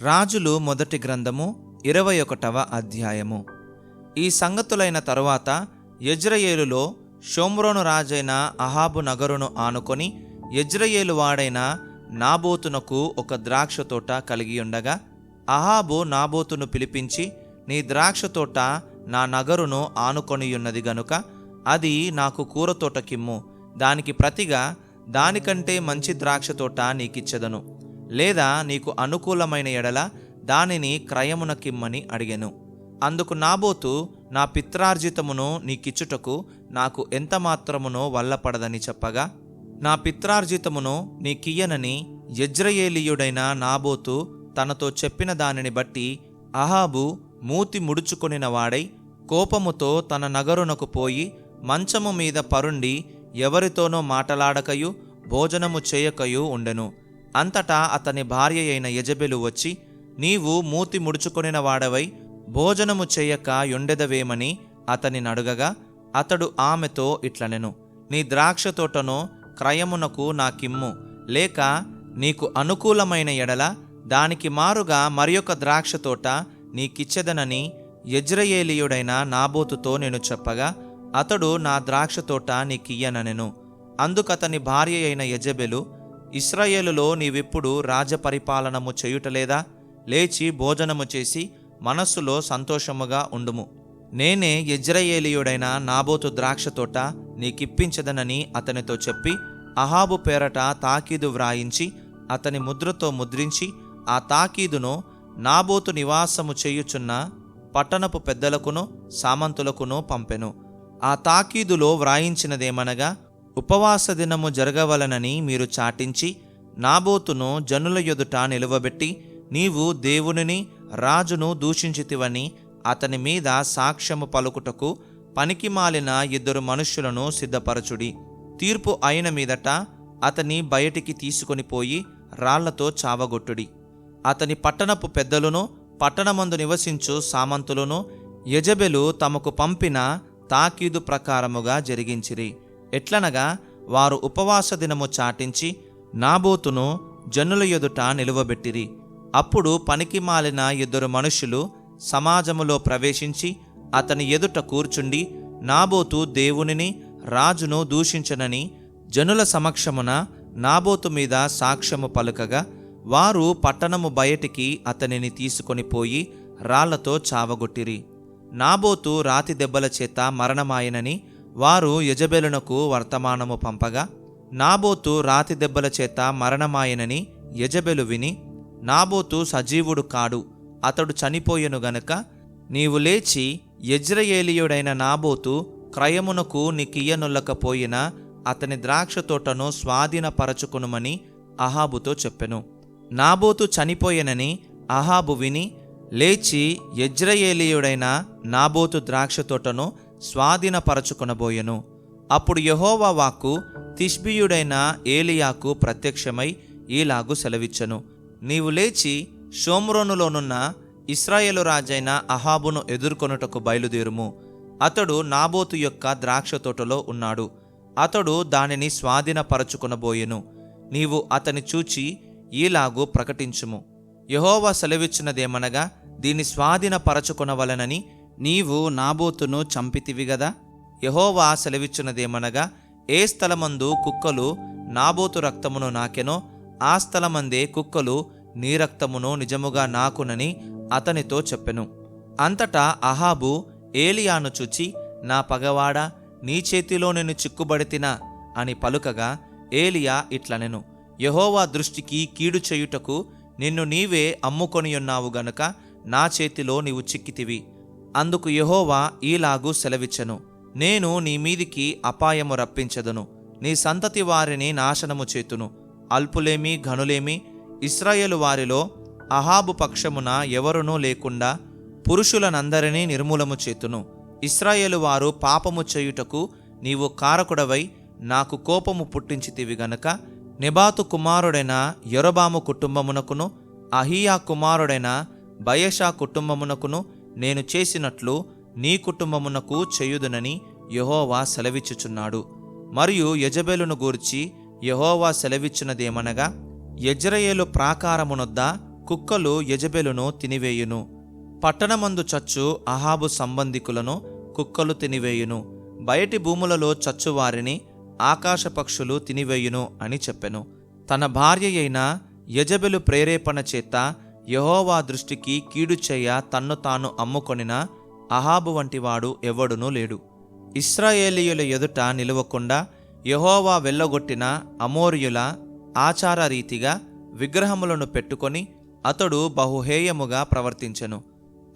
రాజులు మొదటి గ్రంథము ఇరవై ఒకటవ అధ్యాయము. ఈ సంగతులైన తరువాత యజ్రయేలులో షోమ్రోను రాజైన అహాబు నగరును ఆనుకొని యజ్రయేలు వాడైన నాబోతునకు ఒక ద్రాక్ష తోట కలిగి ఉండగా అహాబు నాబోతును పిలిపించి నీ ద్రాక్ష తోట నా నగరును ఆనుకొనియున్నది గనుక అది నాకు కూర తోటకిమ్ము దానికి ప్రతిగా దానికంటే మంచి ద్రాక్ష తోట నీకిచ్చెదను. లేదా నీకు అనుకూలమైన ఎడల దానిని క్రయమునకిమ్మని అడిగెను. అందుకు నాబోతు నా పిత్రార్జితమును నీకిచ్చుటకు నాకు ఎంత మాత్రమునో వల్లపడదని చెప్పగా నా పిత్రార్జితమును నీకియ్యనని యజ్రయేలీయుడైన నాబోతు తనతో చెప్పిన దానిని బట్టి అహాబు మూతి ముడుచుకొనిన వాడై కోపముతో తన నగరునకు పోయి మంచము మీద పరుండి ఎవరితోనో మాటలాడకయు భోజనము చేయకయు ఉండెను. అంతటా అతని భార్య అయిన యజబెలు వచ్చి నీవు మూతి ముడుచుకొనిన వాడవై భోజనము చేయక యొండెదవేమని అతని నడుగగా అతడు ఆమెతో ఇట్లనెను నీ ద్రాక్ష తోటను క్రయమునకు నాకిమ్ము లేక నీకు అనుకూలమైన ఎడల దానికి మారుగా మరియొక ద్రాక్ష తోట నీకిచ్చెదనని యజ్రయేలియుడైన నాబోతుతో నేను చెప్పగా అతడు నా ద్రాక్ష తోట నీకియ్యననెను. అందుకతని భార్య అయిన యజబెలు ఇస్రాయేలులో నీవెప్పుడు రాజపరిపాలనము చేయుటలేదా? లేచి భోజనము చేసి మనస్సులో సంతోషముగా ఉండుము. నేనే యజ్రయేలీయుడైన నాబోతు ద్రాక్ష తోట నీకిప్పించదనని అతనితో చెప్పి అహాబు పేరట తాకీదు వ్రాయించి అతని ముద్రతో ముద్రించి ఆ తాకీదును నాబోతు నివాసము చేయుచున్న పట్టణపు పెద్దలకును సామంతులకును పంపెను. ఆ తాకీదులో వ్రాయించినదేమనగా ఉపవాస దినము జరగవలనని మీరు చాటించి నాబోతును జనుల ఎదుట నిలువబెట్టి నీవు దేవునిని రాజును దూషించితివని అతని మీద సాక్ష్యము పలుకుటకు పనికిమాలిన ఇద్దరు మనుష్యులను సిద్ధపరచుడి. తీర్పు అయిన మీదట అతని బయటికి తీసుకొని పోయి రాళ్ళతో చావగొట్టుడి. అతని పట్టణపు పెద్దలను పట్టణమందు నివసించు సామంతులను యజబెలు తమకు పంపిన తాకీదు ప్రకారముగా జరిగించిరి. ఎట్లనగా వారు ఉపవాస దినము చాటించి నాబోతును జనుల ఎదుట నిలువబెట్టిరి. అప్పుడు పనికి మాలిన ఇద్దరు మనుషులు సమాజములో ప్రవేశించి అతని ఎదుట కూర్చుండి నాబోతు దేవునిని రాజును దూషించనని జనుల సమక్షమున నాబోతు మీద సాక్ష్యము పలుకగా వారు పట్టణము బయటికి అతనిని తీసుకొని పోయి రాళ్ళతో చావగొట్టిరి. నాబోతు రాతి దెబ్బల చేత మరణమాయనని వారు యజబెలునకు వర్తమానము పంపగా నాబోతు రాతి దెబ్బల చేత మరణమాయనని యజబెలు విని నాబోతు సజీవుడు కాడు అతడు చనిపోయెను గనుక నీవు లేచి యజ్రయేలియుడైన నాబోతు క్రయమునకు నీకియ్యనొల్లకపోయిన అతని ద్రాక్ష తోటను స్వాధీనపరచుకునుమని అహాబుతో చెప్పెను. నాబోతు చనిపోయెనని అహాబు విని లేచి యజ్రయేలీయుడైన నాబోతు ద్రాక్ష తోటను స్వాధీనపరచుకొనబోయెను. అప్పుడు యహోవా వాక్కు తిష్బియుడైన ఏలియాకు ప్రత్యక్షమై ఈలాగు సెలవిచ్చెను. నీవు లేచి షోమ్రోనులోనున్న ఇస్రాయేలు రాజైన అహాబును ఎదుర్కొనుటకు బయలుదేరుము. అతడు నాబోతు యొక్క ద్రాక్ష తోటలో ఉన్నాడు. అతడు దానిని స్వాధీనపరచుకొనబోయెను. నీవు అతని చూచి ఈలాగు ప్రకటించుము. యహోవా సెలవిచ్చినదేమనగా దీన్ని స్వాధీనపరచుకొనవలనని నీవు నాబోతును చంపితివి గదా? యహోవా సెలవిచ్చినదేమనగా ఏ స్థలమందు కుక్కలు నాబోతు రక్తమును నాకెనో ఆ స్థలమందే కుక్కలు నీ రక్తమును నిజముగా నాకునని అతనితో చెప్పెను. అంతటా అహాబు ఏలియాను చూచి నా పగవాడా నీ చేతిలో నేను చిక్కుబడితినా అని పలుకగా ఏలియా ఇట్లనెను. యహోవా దృష్టికి కీడు చేయుటకు నిన్ను నీవే అమ్ముకొనియున్నావు గనుక నా చేతిలో నీవు చిక్కితివి. అందుకు యహోవా ఈలాగూ సెలవిచ్చెను. నేను నీ మీదికి అపాయము రప్పించదను. నీ సంతతి వారిని నాశనము చేతును. అల్పులేమి ఘనులేమి ఇస్రాయేలు వారిలో అహాబు పక్షమున ఎవరునూ లేకుండా పురుషులనందరినీ నిర్మూలము చేతును. ఇస్రాయేలు వారు పాపము చేయుటకు నీవు కారకుడవై నాకు కోపము పుట్టించితివి గనక నిబాతు కుమారుడైన యొరబాము కుటుంబమునకును అహియా కుమారుడైన బయషా కుటుంబమునకును నేను చేసినట్లు నీ కుటుంబమునకు చేయుదునని యహోవా సెలవిచ్చుచున్నాడు. మరియు యజబెలును గూర్చి యహోవా సెలవిచ్చినదేమనగా యజ్రయేలు ప్రాకారమునొద్ద కుక్కలు యజబెలును తినివేయును. పట్టణమందు చచ్చు అహాబు సంబంధికులను కుక్కలు తినివేయును. బయటి భూములలో చచ్చు వారిని తినివేయును అని చెప్పెను. తన భార్య అయిన యజబెలు ప్రేరేపణ చేత యహోవా దృష్టికి కీడు చేయ తన్ను తాను అమ్ముకొనిన అహాబు వంటివాడు ఎవడునూ లేడు. ఇస్రాయేలీయుల ఎదుట నిలవకుండా యహోవా వెళ్ళగొట్టిన అమోరియుల ఆచార రీతిగా విగ్రహములను పెట్టుకొని అతడు బహుహేయముగా ప్రవర్తించెను.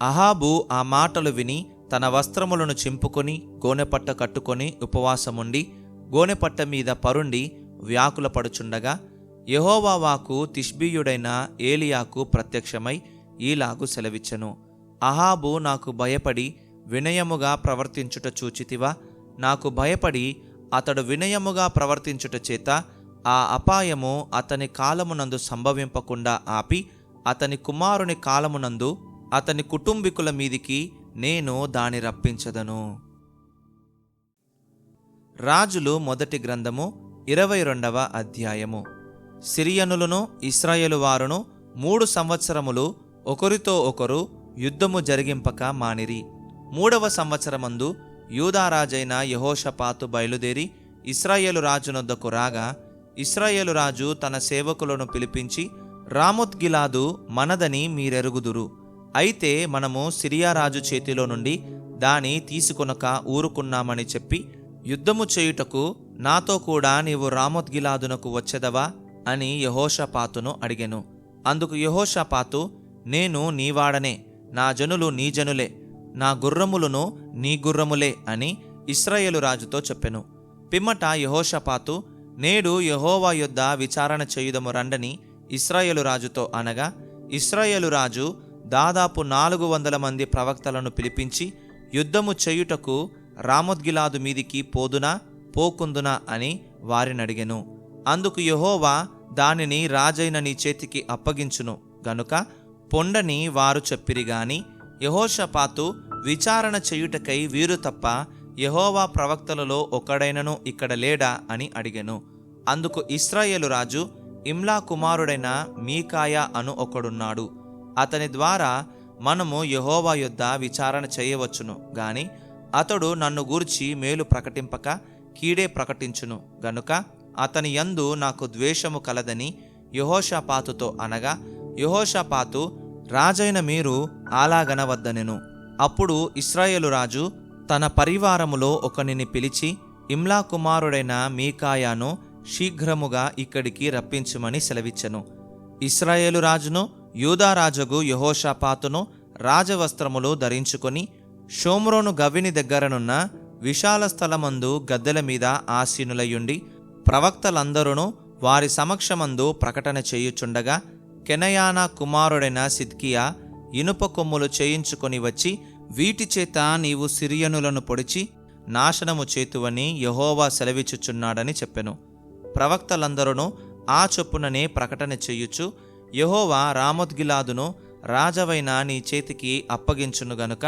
అహాబు ఆ మాటలు విని తన వస్త్రములను చింపుకొని గోనెపట్ట కట్టుకొని ఉపవాసముండి గోనెపట్ట మీద పరుండి వ్యాకులపడుచుండగా యహోవావాకు తిష్బీయుడైన ఏలియాకు ప్రత్యక్షమై ఈలాగు సెలవిచ్చెను. అహాబు నాకు భయపడి వినయముగా ప్రవర్తించుట చూచితివా? నాకు భయపడి అతడు వినయముగా ప్రవర్తించుట చేత ఆ అపాయము అతని కాలమునందు సంభవింపకుండా ఆపి అతని కుమారుని కాలమునందు అతని కుటుంబీకుల మీదికి నేను దాని రప్పించదను. రాజులు మొదటి గ్రంథము ఇరవై రెండవ అధ్యాయము. సిరియనులను ఇస్రాయేలు వారును మూడు సంవత్సరములు ఒకరితో ఒకరు యుద్ధము జరిగింపక మానిరి. మూడవ సంవత్సరమందు యూదారాజైన యహోషపాతు బయలుదేరి ఇస్రాయేలు రాజునొద్దకు రాగా ఇస్రాయేలు రాజు తన సేవకులను పిలిపించి రామోద్గిలాదు మనదని మీరెరుగుదురు. అయితే మనము సిరియా రాజు చేతిలో నుండి దాని తీసుకొనక ఊరుకున్నామని చెప్పి యుద్ధము చేయుటకు నాతో కూడా నీవు రామోద్గిలాదునకు వచ్చెదవా? అని యహోషపాతును అడిగెను. అందుకు యహోషపాతు నేను నీవాడనే నా జనులు నీ జనులే నా గుర్రములను నీ గుర్రములే అని ఇస్రాయేలు రాజుతో చెప్పెను. పిమ్మట యహోషపాతు నేడు యహోవా యొద్ద విచారణ చేయుదము రండని ఇస్రాయేలు రాజుతో అనగా ఇస్రాయేలు రాజు దాదాపు నాలుగు వందల మంది ప్రవక్తలను పిలిపించి యుద్ధము చేయుటకు రామోద్గిలాదు మీదికి పోదునా పోకుందునా అని వారినడిగెను. అందుకు యహోవా దానిని రాజైన నీ చేతికి అప్పగించును. గనుక పొండని వారు చెప్పిరి గాని యహోషపాతు విచారణ చేయుటకై వీరు తప్ప యహోవా ప్రవక్తలలో ఒకడైనను ఇక్కడ లేడా అని అడిగెను. అందుకు ఇస్రాయేలు రాజు ఇమ్లా కుమారుడైన మీకాయ అను ఒకడున్నాడు. అతని ద్వారా మనము యహోవా యొద్ద విచారణ చేయవచ్చును. గాని అతడు నన్ను గూర్చి మేలు ప్రకటింపక కీడే ప్రకటించును. గనుక అతని యందు నాకు ద్వేషము కలదని యహోషపాతుతో అనగా యహోషపాతు రాజైన మీరు అలాగనవద్దనెను అప్పుడు ఇస్రాయేలు రాజు తన పరివారములో ఒకనిని పిలిచి ఇమ్లా కుమారుడైన మీకాయాను శీఘ్రముగా ఇక్కడికి రప్పించుమని సెలవిచ్చెను. ఇస్రాయేలు రాజును యూదారాజుగు యహోషాపాతును రాజవస్త్రములు ధరించుకొని షోమ్రోను గవిని దగ్గరనున్న విశాల స్థలమందు గద్దెల మీద ఆసీనులయుండి ప్రవక్తలందరూ వారి సమక్షమందు ప్రకటన చేయుచుండగా కెనయానా కుమారుడైన సిద్కియా ఇనుప కొమ్ములు చేయించుకొని వచ్చి వీటి చేత నీవు సిరియనులను పొడిచి నాశనము చేతువని యహోవా సెలవిచ్చుచున్నాడని చెప్పెను. ప్రవక్తలందరూ ఆ చొప్పుననే ప్రకటన చేయుచు యహోవా రామోద్గిలాదును రాజవైన నీ చేతికి అప్పగించును గనుక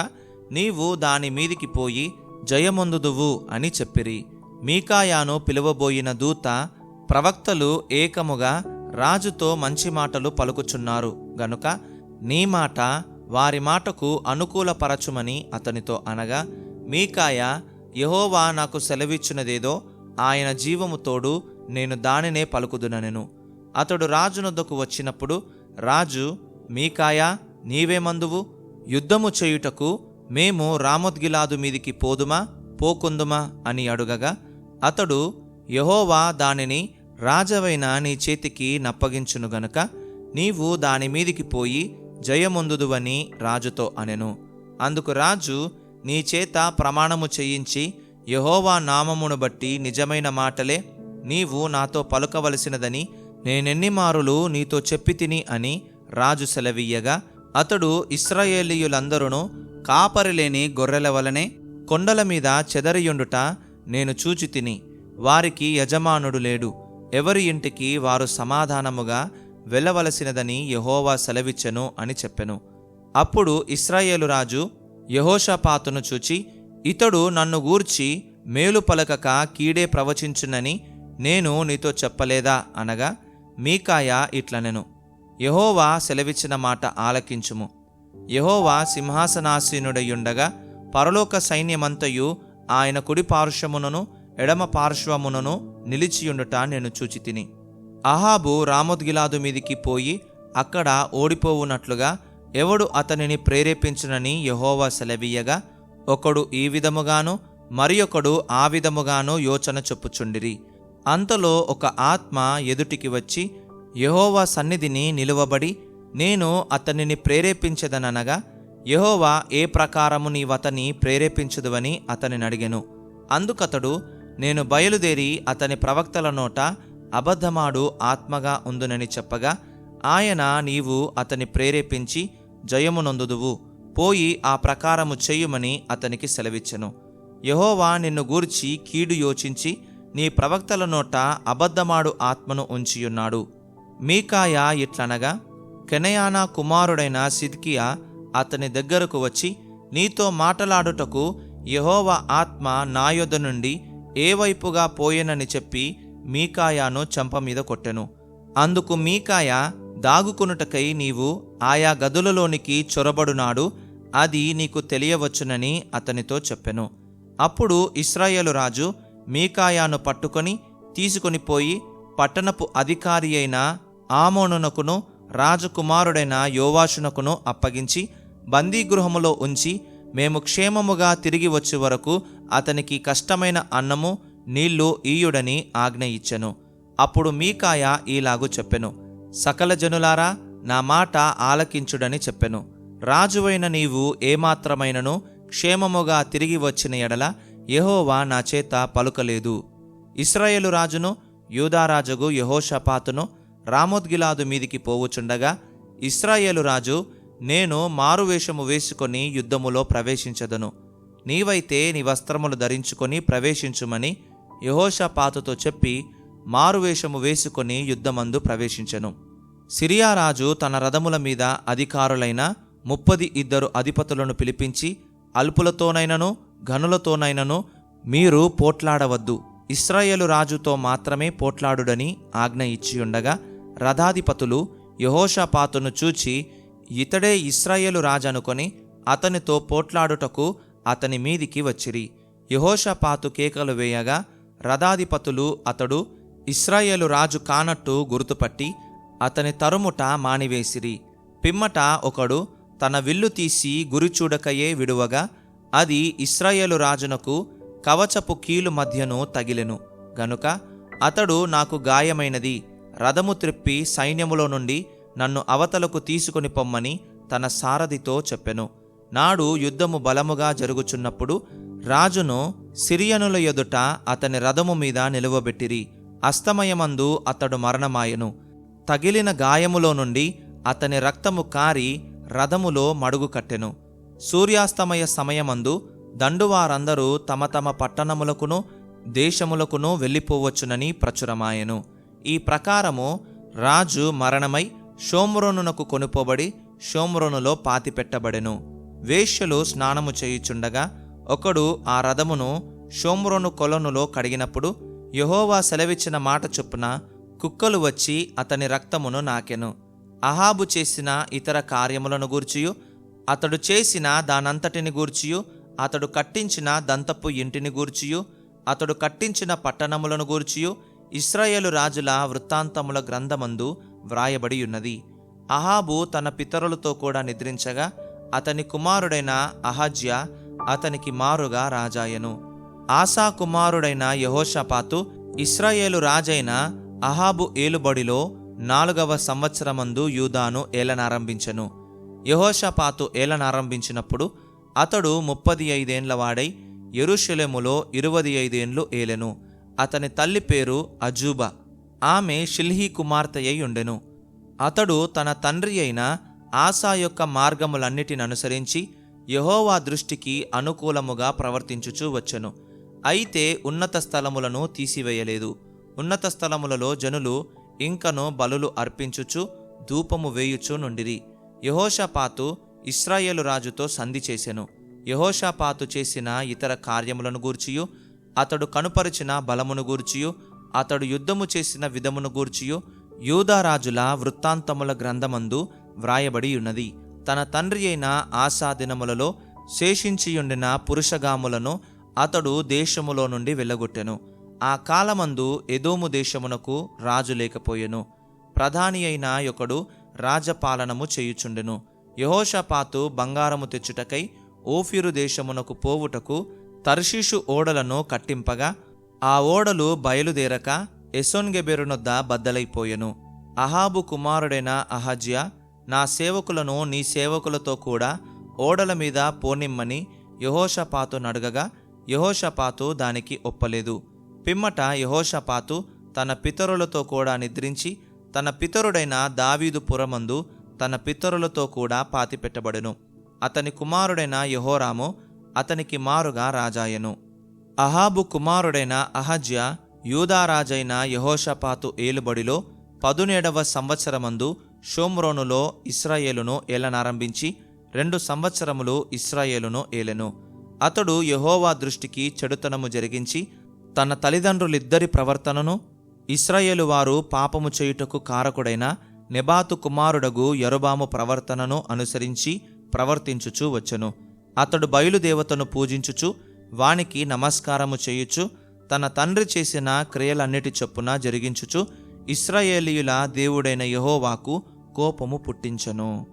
నీవు దాని మీదికి పోయి జయమొందుదువు అని చెప్పిరి. మీకాయాను పిలువబోయిన దూత ప్రవక్తలు ఏకముగా రాజుతో మంచి మాటలు పలుకుచున్నారు. గనుక నీ మాట వారి మాటకు అనుకూలపరచుమని అతనితో అనగా మీకాయ యహోవా నాకు సెలవిచ్చినదేదో ఆయన జీవము తోడు నేను దానినే పలుకుదునెను అతడు రాజునొద్దకు వచ్చినప్పుడు రాజు మీకాయా నీవేమందువు యుద్ధము చేయుటకు మేము రామోద్గిలాదు మీదికి పోదుమా? పోకుందుమా అని అడుగగా అతడు యహోవా దానిని రాజవైన నీ చేతికి నప్పగించును గనుక నీవు దాని మీదికి పోయి జయమొందుదువని రాజుతో అనెను. అందుకు రాజు నీ చేత ప్రమాణము చేయించి యహోవా నామమును బట్టి నిజమైన మాటలే నీవు నాతో పలుకవలసినదని నేనెన్ని మారులు నీతో చెప్పి తిని అని రాజు సెలవీయగా అతడు ఇస్రాయేలీయులందరూ కాపరిలేని గొర్రెల వలనే కొండల మీద చెదరియుండుట నేను చూచి తిని వారికి యజమానుడు లేడు. ఎవరి ఇంటికి వారు సమాధానముగా వెళ్ళవలసినదని యహోవా సెలవిచ్చెను అని చెప్పెను. అప్పుడు ఇస్రాయేలు రాజు యహోషపాతును చూచి ఇతడు నన్ను గూర్చి మేలు పలకక కీడే ప్రవచించునని నేను నీతో చెప్పలేదా అనగా మీకాయ ఇట్లనెను. యహోవా సెలవిచ్చిన మాట ఆలకించుము. యహోవా సింహాసనాసీనుడయుండగా పరలోక సైన్యమంతయు ఆయన కుడి పార్శ్వమునను ఎడమ పార్శ్వమునను నిలిచియుండుట నేను చూచితిని. అహాబు రామోద్గిలాదు మీదికి పోయి అక్కడ ఓడిపోవునట్లుగా ఎవడు అతనిని ప్రేరేపించునని యహోవా సెలవీయగా ఒకడు ఈ విధముగాను మరి ఒకడు ఆ విధముగాను యోచన చెప్పుచుండిరి. అంతలో ఒక ఆత్మ ఎదుటికి వచ్చి యహోవా సన్నిధిని నిలువబడి నేను అతనిని ప్రేరేపించదననగా యహోవా ఏ ప్రకారము నీవతని ప్రేరేపించదువని అతనిని అడిగెను. అందుకతడు నేను బయలుదేరి అతని ప్రవక్తల నోట అబద్ధమాడు ఆత్మగా ఉందునని చెప్పగా ఆయన నీవు అతని ప్రేరేపించి జయమునొందుదువు. పోయి ఆ ప్రకారము చేయుమని అతనికి సెలవిచ్చెను. యహోవా నిన్ను గూర్చి కీడు యోచించి నీ ప్రవక్తల నోట అబద్ధమాడు ఆత్మను ఉంచియున్నాడు. మీకాయ ఇట్లనగా కెనయానా కుమారుడైన సిద్కియా అతని దగ్గరకు వచ్చి నీతో మాటలాడుటకు యహోవ ఆత్మ నా యొద్ద నుండి ఏ వైపుగా పోయెనని చెప్పి మీకాయాను చంప మీద కొట్టెను. అందుకు మీకాయ దాగుకొనుటకై నీవు ఆయా గదులలోనికి చొరబడునాడు అది నీకు తెలియవచ్చునని అతనితో చెప్పెను. అప్పుడు ఇస్రాయేలు రాజు మీకాయాను పట్టుకొని తీసుకొని పోయి పట్టణపు అధికారి అయిన ఆమోనునకును రాజకుమారుడైన యోవాషునకును అప్పగించి బందీగృహములో ఉంచి మేము క్షేమముగా తిరిగి వచ్చే వరకు అతనికి కష్టమైన అన్నము నీళ్ళు ఈయుడని ఆజ్ఞ ఇచ్చెను. అప్పుడు మీకాయ ఈలాగు చెప్పెను. సకల జనులారా నా మాట ఆలకించుడని చెప్పెను. రాజువైన నీవు ఏమాత్రమైనను క్షేమముగా తిరిగి వచ్చిన ఎడల యెహోవా నా చేత పలుకలేదు. ఇస్రాయేలు రాజును యూదారాజుగు యహోషపాతును రామోద్గిలాదు మీదికి పోవుచుండగా ఇస్రాయేలు రాజు నేను మారువేషము వేసుకొని యుద్ధములో ప్రవేశించదను. నీవైతే నీ వస్త్రములు ధరించుకొని ప్రవేశించుమని యహోషపాతుతో చెప్పి మారువేషము వేసుకొని యుద్ధమందు ప్రవేశించను. సిరియా రాజు తన రథముల మీద అధికారులైన ముప్పది ఇద్దరు అధిపతులను పిలిపించి అల్పులతోనైనను ఘనులతోనైనను మీరు పోట్లాడవద్దు. ఇస్రాయేలు రాజుతో మాత్రమే పోట్లాడుడని ఆజ్ఞ ఇచ్చియుండగా రథాధిపతులు యహోషపాతును చూచి ఇతడే ఇస్రాయేలు రాజనుకొని అతనితో పోట్లాడుటకు అతని మీదికి వచ్చిరి. యహోషపాతు కేకలు వేయగా రథాధిపతులు అతడు ఇస్రాయేలు రాజు కానట్టు గుర్తుపట్టి అతని తరుముట మానివేసిరి. పిమ్మట ఒకడు తన విల్లు తీసి గురిచూడకయే విడువగా అది ఇస్రాయేలు రాజునకు కవచపు కీలు మధ్యను తగిలెను. గనుక అతడు నాకు గాయమైనది. రథము త్రిప్పి సైన్యములో నుండి నన్ను అవతలకు తీసుకొని పొమ్మని తన సారథితో చెప్పెను. నాడు యుద్ధము బలముగా జరుగుచున్నప్పుడు రాజును సిరియనుల ఎదుట అతని రథము మీద నిలువబెట్టిరి. అస్తమయమందు అతడు మరణమాయెను. తగిలిన గాయములో నుండి అతని రక్తము కారి రథములో మడుగు కట్టెను. సూర్యాస్తమయ సమయమందు దండువారందరూ తమ తమ పట్టణములకును దేశములకును వెళ్ళిపోవచ్చునని ప్రచురమాయెను. ఈ ప్రకారము రాజు మరణమై షోమ్రోనునకు కొనుపోబడి షోమ్రోనులో పాతిపెట్టబడెను. వేశ్యలు స్నానము చేయుచుండగా ఒకడు ఆ రథమును షోమ్రోను కొలనులో కడిగినప్పుడు యహోవా సెలవిచ్చిన మాట చొప్పున కుక్కలు వచ్చి అతని రక్తమును నాకెను. అహాబు చేసిన ఇతర కార్యములను గూర్చియు అతడు చేసిన దానంతటిని గూర్చియు అతడు కట్టించిన దంతపు ఇంటిని గూర్చియు అతడు కట్టించిన పట్టణములను గూర్చియు ఇస్రాయేలు రాజుల వృత్తాంతముల గ్రంథమందు వ్రాయబడి ఉన్నది. అహాబు తన పితరులతో కూడా నిద్రించగా అతని కుమారుడైన అహజ్య అతనికి మారుగా రాజాయను. ఆసా కుమారుడైన యహోషపాతు ఇస్రాయేలు రాజైన అహాబు ఏలుబడిలో నాలుగవ సంవత్సరమందు యూదాను ఏలనారంభించెను. యహోషపాతు ఏలనారంభించినప్పుడు అతడు ముప్పది ఐదేండ్ల వాడై యెరూషలేములో ఐదేండ్లు ఏలెను. అతని తల్లి పేరు అజూబా. ఆమె షిల్హీ కుమార్తె అయి ఉండెను అతడు తన తండ్రి అయిన ఆశా యొక్క మార్గములన్నిటిని అనుసరించి యహోవా దృష్టికి అనుకూలముగా ప్రవర్తించుచూ వచ్చెను. అయితే ఉన్నత స్థలములను తీసివేయలేదు. ఉన్నత స్థలములలో జనులు ఇంకను బలులు అర్పించుచు ధూపము వేయుచు నుండిరి. యహోషపాతు ఇస్రాయేలు రాజుతో సంధి చేసెను. యహోషపాతు చేసిన ఇతర కార్యములను గూర్చియు అతడు కనుపరిచిన బలమును గూర్చియు అతడు యుద్ధము చేసిన విధమును గూర్చియు యూదారాజుల వృత్తాంతముల గ్రంథమందు వ్రాయబడి ఉన్నది. తన తండ్రి అయిన ఆశా దినములలో శేషించియుండిన పురుషగాములను అతడు దేశములో నుండి వెళ్ళగొట్టెను. ఆ కాలమందు ఎదోము దేశమునకు రాజు లేకపోయెను. ప్రధాని అయిన ఒకడు రాజపాలనము చేయుచుండెను. యహోషపాతు బంగారము తెచ్చుటకై ఓఫిరు దేశమునకు పోవుటకు తర్షీషు ఓడలను కట్టింపగా ఆ ఓడలు బయలుదేరక ఎసోన్గెబెరునొద్ద బద్దలైపోయెను. అహాబు కుమారుడైన అహజ్యా నా సేవకులను నీ సేవకులతో కూడా ఓడల మీద పోనిమ్మని యహోషపాతు నడగగా యహోషపాతు దానికి ఒప్పలేదు. పిమ్మట యహోషపాతు తన పితరులతో కూడా నిద్రించి తన పితరుడైన దావీదు పురమందు తన పితరులతో కూడా పాతిపెట్టబడెను. అతని కుమారుడైన యహోరాము అతనికి మారుగా రాజాయెను. అహాబు కుమారుడైన అహజ్యా యూదారాజైన యహోషపాతు ఏలుబడిలో పదునేడవ సంవత్సరమందు షోమ్రోనులో ఇస్రాయేలును ఏలనారంభించి రెండు సంవత్సరములు ఇస్రాయేలును ఏలెను. అతడు యహోవా దృష్టికి చెడుతనము జరిగించి తన తల్లిదండ్రులిద్దరి ప్రవర్తనను ఇస్రాయేలు వారు పాపము చేయుటకు కారకుడైన నెబాతు కుమారుడగు యరుబాము ప్రవర్తనను అనుసరించి ప్రవర్తించుచూ వచ్చెను. అతడు బయలుదేవతను పూజించుచు వానికి నమస్కారము చేయుచు తన తండ్రి చేసిన క్రియలన్నిటి చొప్పున జరిగించుచు ఇస్రాయేలీయుల దేవుడైన యహోవాకు కోపము పుట్టించెను.